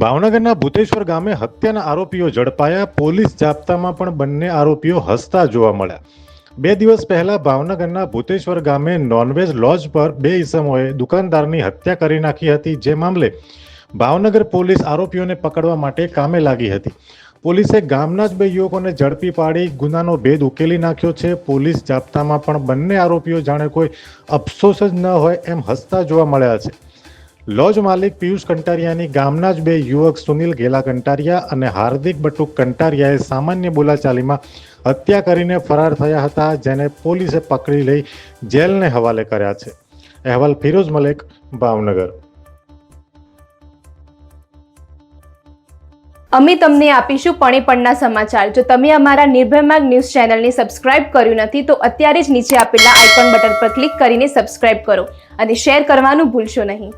ભાવનગરના ભૂતેશ્વર ગામે હત્યાના આરોપીઓ ઝડપાયા. પોલીસ જાપ્તામાં પણ બંને આરોપીઓ હસતા જોવા મળ્યા. બે દિવસ પહેલા ભાવનગરના ભૂતેશ્વર ગામે નોનવેજ લોજ પર બે ઈસમોએ દુકાનદારની હત્યા કરી નાખી હતી. જે મામલે ભાવનગર પોલીસ આરોપીઓને પકડવા માટે કામે લાગી હતી. પોલીસે ગામના જ બે યુવકોને ઝડપી પાડી ગુનાનો ભેદ ઉકેલી નાખ્યો છે. પોલીસ જાપ્તામાં પણ બંને આરોપીઓ જાણે કોઈ અફસોસ જ ન હોય એમ હસતા જોવા મળ્યા છે. લોજ માલિક પિયુષ કંટારિયાની ગામના જ બે યુવક સુનિલ ગેલા કંટારિયા અને હાર્દિક બટુક કંટારિયાએ સામાન્ય બોલાચાલીમાં હત્યા કરીને ફરાર થયા હતા, જેને પોલીસે પકડી લઈ જેલને હવાલે કર્યા છે. અહેવાલ ફિરોઝ મલેક, ભાવનગર. અમે તમને આપીશું પણેપણના સમાચાર. જો તમે અમારા નિર્ભય માર્ગ ન્યૂઝ ચેનલને સબસ્ક્રાઇબ કર્યું નથી, તો અત્યારે જ નીચે આપેલા આઇકોન બટન પર ક્લિક કરીને સબસ્ક્રાઇબ કરો અને શેર કરવાનું ભૂલશો નહીં.